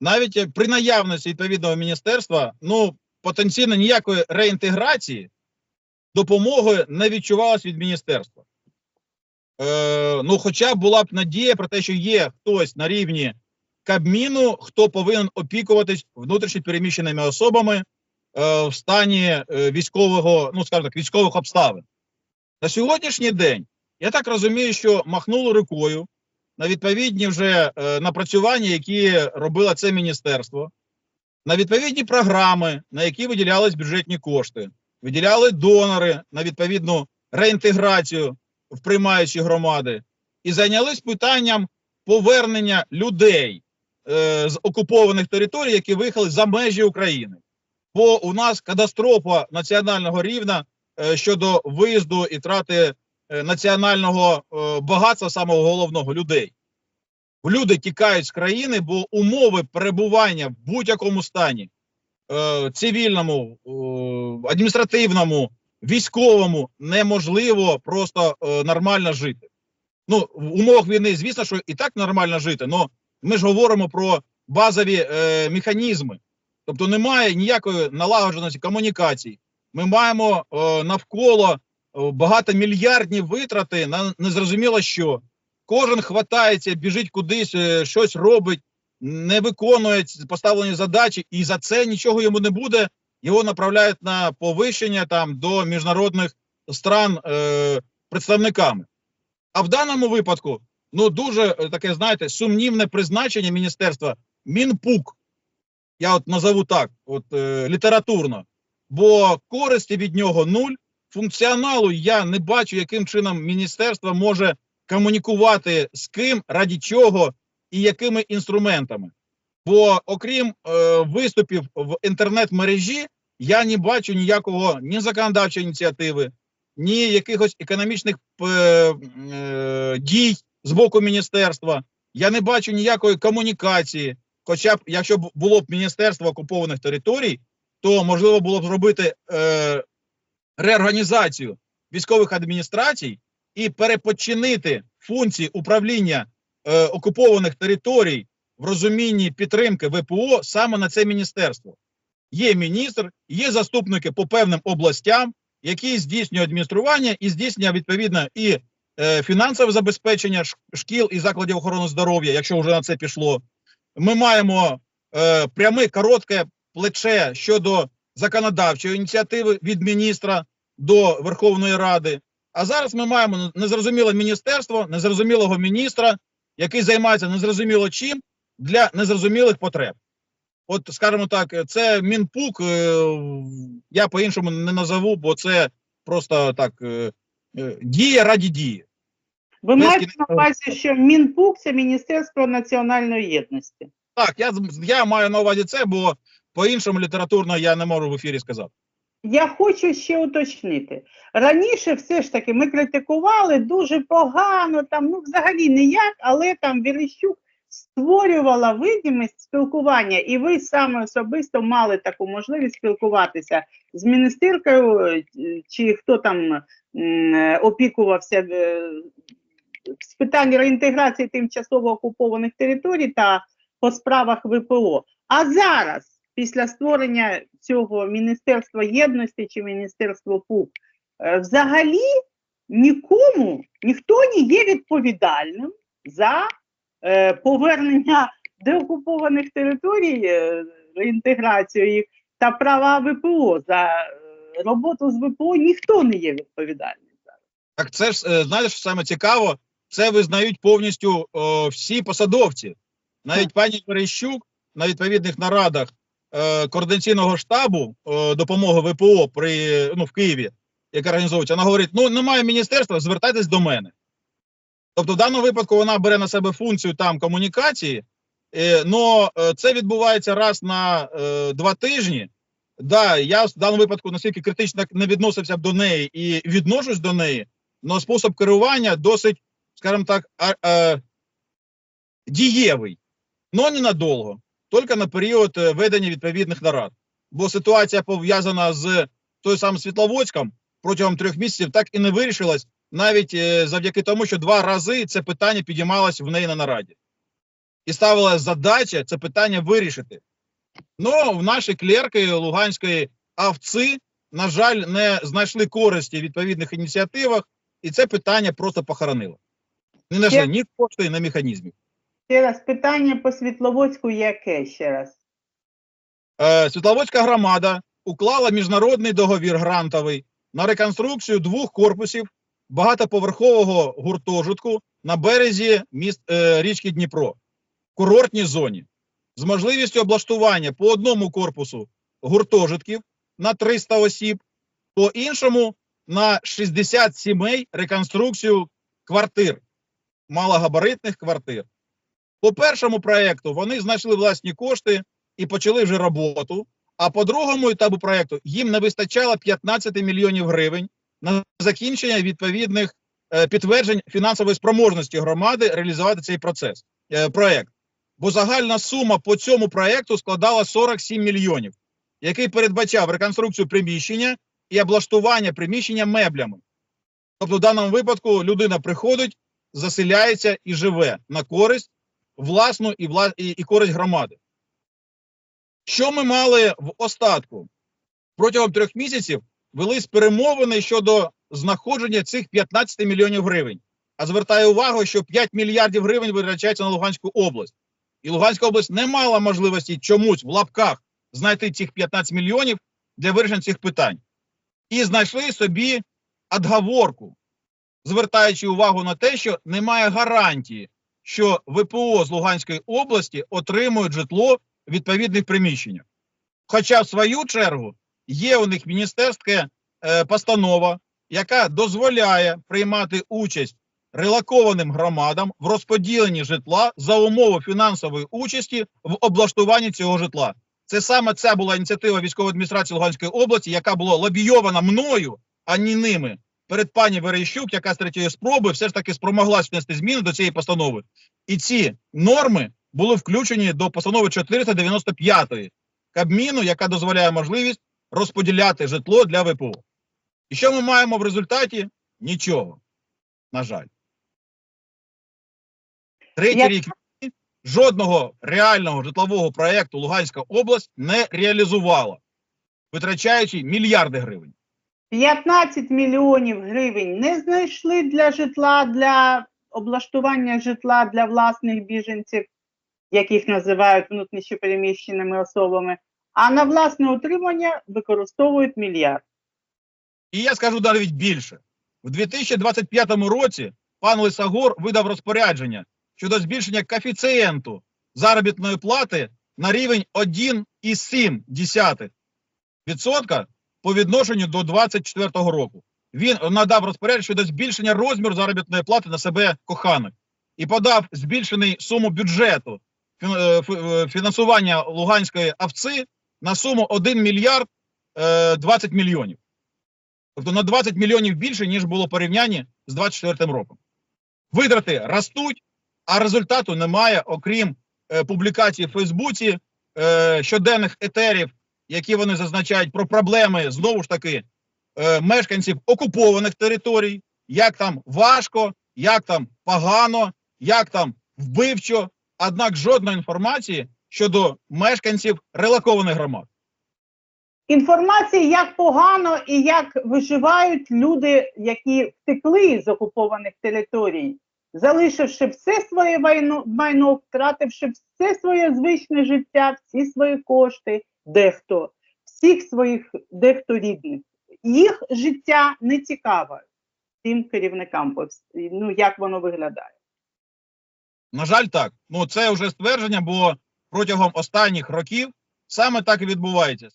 навіть е, при наявності відповідного міністерства, ну потенційно ніякої реінтеграції допомоги не відчувалось від міністерства. Е, ну, хоча була б надія про те, що є хтось на рівні Кабміну, хто повинен опікуватись внутрішньо переміщеними особами е, в стані е, військового, ну скажімо так, військових обставин. На сьогоднішній день я так розумію, що махнуло рукою на відповідні вже е, напрацювання, які робило це міністерство, на відповідні програми, на які виділялись бюджетні кошти, виділяли донори на відповідну реінтеграцію в приймаючі громади, і зайнялись питанням повернення людей е, з окупованих територій, які виїхали за межі України. Бо у нас катастрофа національного рівня е, щодо виїзду і трати національного е, багатства, самого головного людей. Люди тікають з країни, бо умови перебування в будь-якому стані е, цивільному, е, адміністративному, військовому неможливо просто е, нормально жити. Ну, в умовах війни, звісно, що і так нормально жити, але ми ж говоримо про базові е, механізми. Тобто немає ніякої налагодженості комунікацій. Ми маємо е, навколо е, багатомільярдні витрати на незрозуміло що. Кожен хватається, біжить кудись, е, щось робить, не виконує поставлені задачі, і за це нічого йому не буде. Його направляють на повищення там до міжнародних стран е, представниками. А в даному випадку, ну дуже е, таке, знаєте, сумнівне призначення міністерства Мінпук. Я от назову так, от е, літературно, бо користі від нього нуль. Функціоналу я не бачу, яким чином міністерство може комунікувати з ким, раді чого і якими інструментами. Бо окрім е, виступів в інтернет-мережі, я не бачу ніякого ні законодавчої ініціативи, ні якихось економічних е, е, дій з боку міністерства. Я не бачу ніякої комунікації. Хоча б якщо б було б міністерство окупованих територій, то можливо було б зробити е, реорганізацію військових адміністрацій і перепочинити функції управління е, окупованих територій в розумінні підтримки ВПО саме на це міністерство. Є міністр, є заступники по певним областям, які здійснюють адміністрування і здійснює відповідно і е, фінансове забезпечення шкіл і закладів охорони здоров'я, якщо вже на це пішло. Ми маємо е, пряме коротке плече щодо законодавчої ініціативи від міністра до Верховної Ради. А зараз ми маємо незрозуміле міністерство, незрозумілого міністра, який займається незрозуміло чим для незрозумілих потреб. От, скажімо так, це Мінпук, е, я по-іншому не назову, бо це просто так е, е, дія раді дії. Ви маєте на увазі, що Мінпук це Міністерство національної єдності. Так, я, я маю на увазі це, бо по-іншому літературно я не можу в ефірі сказати. Я хочу ще уточнити. Раніше все ж таки ми критикували дуже погано, там ну взагалі ніяк, але там Верещук створювала видимість спілкування, і ви саме особисто мали таку можливість спілкуватися з міністеркою, чи хто там опікувався е, з питань реінтеграції тимчасово окупованих територій та по справах ВПО. А зараз, після створення цього Міністерства єдності чи Міністерства ПУК, е, взагалі нікому, ніхто не є відповідальним за е, повернення деокупованих територій, е, реінтеграцію їх та права ВПО. За е, роботу з ВПО ніхто не є відповідальним. зараз. Так це ж знаєш, що саме цікаво, це визнають повністю о, всі посадовці. Навіть пані Перещук на відповідних нарадах координаційного штабу е, допомоги ВПО при ну в Києві, яка організовується, вона говорить: ну немає міністерства, звертайтесь до мене. Тобто, в даному випадку вона бере на себе функцію там комунікації, е, но е, це відбувається раз на е, два тижні. Да, я в даному випадку настільки критично не відносився до неї і відношусь до неї, але спосіб керування досить, скажімо так, дієвий, але ненадовго, тільки на період е, ведення відповідних нарад. Бо ситуація пов'язана з той самим Світловодськом протягом трьох місяців так і не вирішилась, навіть е, завдяки тому, що два рази це питання підіймалось в неї на нараді. і ставила задача це питання вирішити. Ну, в наші клерки Луганської авці, на жаль, не знайшли користі в відповідних ініціативах, і це питання просто похоронило. Не знайшли ні кошти, ні механізмів. Ще раз питання по Світловодську яке ще раз? Е, Світловодська громада уклала міжнародний договір грантовий на реконструкцію двох корпусів багатоповерхового гуртожитку на березі міст, е, річки Дніпро, в курортній зоні, з можливістю облаштування по одному корпусу гуртожитків на 300 осіб, по іншому на 60 сімей реконструкцію квартир, малогабаритних квартир. По першому проекту вони знайшли власні кошти і почали вже роботу. А по другому етапу проекту їм не вистачало 15 мільйонів гривень на закінчення відповідних е, підтверджень фінансової спроможності громади реалізувати цей процес е, проект. Бо загальна сума по цьому проекту складала 47 мільйонів, який передбачав реконструкцію приміщення і облаштування приміщення меблями. Тобто, в даному випадку людина приходить, заселяється і живе на користь власну і, вла... і, і користь громади. Що ми мали в остатку? Протягом трьох місяців велись перемовини щодо знаходження цих 15 мільйонів гривень. А звертаю увагу, що 5 мільярдів гривень витрачається на Луганську область. І Луганська область не мала можливості чомусь в лапках знайти цих 15 мільйонів для вирішення цих питань. І знайшли собі отговорку, звертаючи увагу на те, що немає гарантії, що ВПО з Луганської області отримують житло в відповідних приміщеннях. Хоча, в свою чергу, є у них міністерська е, постанова, яка дозволяє приймати участь релокованим громадам в розподіленні житла за умови фінансової участі в облаштуванні цього житла. Це саме ця була ініціатива військової адміністрації Луганської області, яка була лобійована мною, а не ними, перед пані Верещук, яка з третьої спроби все ж таки спромоглась внести зміни до цієї постанови. І ці норми були включені до постанови 495 Кабміну, яка дозволяє можливість розподіляти житло для ВПО. І що ми маємо в результаті? Нічого. На жаль. Третій Я- рік війни жодного реального житлового проєкту Луганська область не реалізувала, витрачаючи мільярди гривень. 15 мільйонів гривень не знайшли для житла, для облаштування житла для власних біженців, яких називають внутрішньопереміщеними особами, а на власне утримання використовують мільярд. І я скажу навіть більше. В 2025 році пан Лисагор видав розпорядження щодо збільшення коефіцієнту заробітної плати на рівень 1,7% по відношенню до 2024 року. Він надав розпорядження щодо збільшення розміру заробітної плати на себе коханих і подав збільшений суму бюджету е, е, фінансування Луганської авці на суму 1 мільярд е, 20 мільйонів. Тобто на 20 мільйонів більше, ніж було порівняння з 24 роком. Витрати ростуть, а результату немає, окрім е, публікацій в Фейсбуці, е, щоденних етерів, які вони зазначають про проблеми знову ж таки е, мешканців окупованих територій, як там важко, як там погано, як там вбивчо, однак жодної інформації щодо мешканців релокованих громад. Інформації, як погано і як виживають люди, які втекли з окупованих територій, залишивши все своє майно, втративши все своє звичне життя, всі свої кошти, дехто, всіх своїх дехто рідних. Їх життя не цікаве тим керівникам, ну як воно виглядає. На жаль, так. Ну це вже ствердження, бо протягом останніх років саме так і відбувається.